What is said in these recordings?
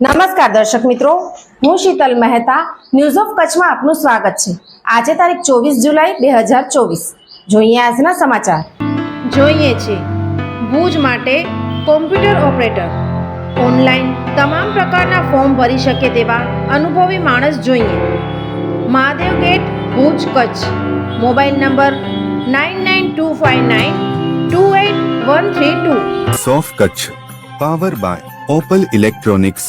નમસ્કાર દર્શક મિત્રો હું શીતલ મહેતા ન્યૂઝ ઓફ કચ્છમાં આપનું સ્વાગત છે. આજે તારીખ ચોવીસ જુલાઈ બે હજાર ચોવીસ. જોઈએ આજના સમાચાર. જોઈએ છે ભુજ માટે કોમ્પ્યુટર ઓપરેટર. ઓનલાઈન તમામ પ્રકારના ફોર્મ ભરી શકે તેવા અનુભવી માણસ જોઈએ. Mahadev gate Bhuj Kutch. Mobile number nine nine two five nine two eight one three two. સોફ Kutch power by Opal electronics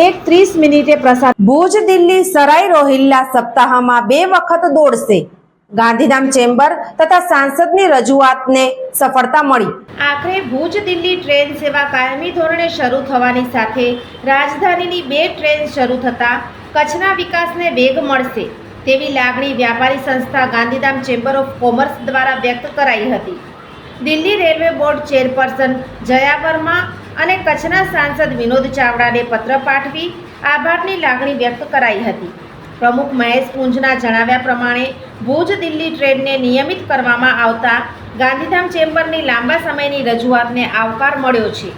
એક ત્રીસ મિનિટે પ્રસાર ભુજ, દિલ્હી, સરાઈ, રોહિલ્લા સપ્તાહમાં બે વખત દોડશે. ગાંધીધામ ચેમ્બર તથા સાંસદની રજૂઆતને સફળતા મળી. આખરે ભુજ, દિલ્હી ટ્રેન સેવા કાયમી ધોરણે શરૂ થવાની સાથે રાજધાનીની બે ટ્રેન શરૂ થતાં કચ્છના વિકાસને વેગ મળશે તેવી લાગણી વ્યાપારી સંસ્થા ગાંધીધામ ચેમ્બર ઓફ કોમર્સ દ્વારા વ્યક્ત કરાઈ હતી. Delhi railway board chairperson Jaya Varma અને કચ્છના સાંસદ વિનોદ ચાવડાને પત્ર પાઠવી આભારની લાગણી વ્યક્ત કરાઈ હતી. પ્રમુખ મહેશ પુંજના જણાવ્યા પ્રમાણે, ભુજ દિલ્હી ટ્રેનને નિયમિત કરવામાં આવતા ગાંધીધામ ચેમ્બરની લાંબા સમયની રજૂઆતને આવકાર મળ્યો છે.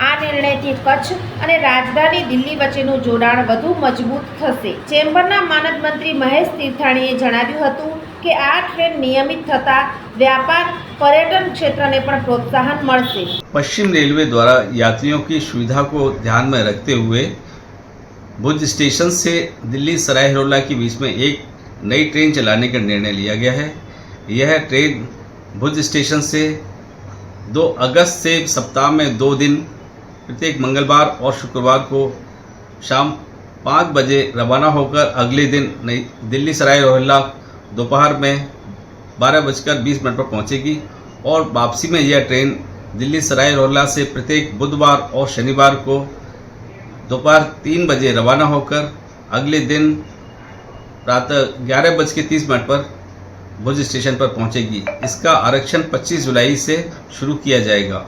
આ નિર્ણયથી કચ્છ અને રાજધાની દિલ્હી વચ્ચેનું જોડાણ વધુ મજબૂત થશે. ચેમ્બરના માનદ મંત્રી મહેશ તીર્થાણીએ જણાવ્યું હતું કે આ ટ્રેન નિયમિત થતાં વ્યાપાર पर्यटन क्षेत्र ने પણ પ્રોત્સાહન મળશે पश्चिम रेलवे द्वारा यात्रियों की सुविधा को ध्यान में रखते हुए भुज स्टेशन से दिल्ली सराय हिरोला के बीच में एक नई ट्रेन चलाने का निर्णय लिया गया है यह ट्रेन भुज स्टेशन से 2 अगस्त से सप्ताह में दो दिन प्रत्येक मंगलवार और शुक्रवार को शाम पाँच बजे रवाना होकर अगले दिन नई दिल्ली सराय रोहिल्ला दोपहर में बारह बजकर बीस मिनट पर पहुंचेगी और वापसी में यह ट्रेन दिल्ली सराय रोहिल्ला से प्रत्येक बुधवार और शनिवार को दोपहर तीन बजे रवाना होकर अगले दिन प्रातः ग्यारह बज के तीस मिनट पर भुज स्टेशन पर पहुंचेगी। इसका आरक्षण 25 जुलाई से शुरू किया जाएगा।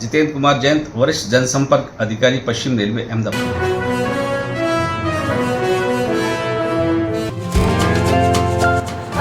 जितेंद्र कुमार जयंत, वरिष्ठ जनसंपर्क अधिकारी, पश्चिम रेलवे, अहमदाबाद।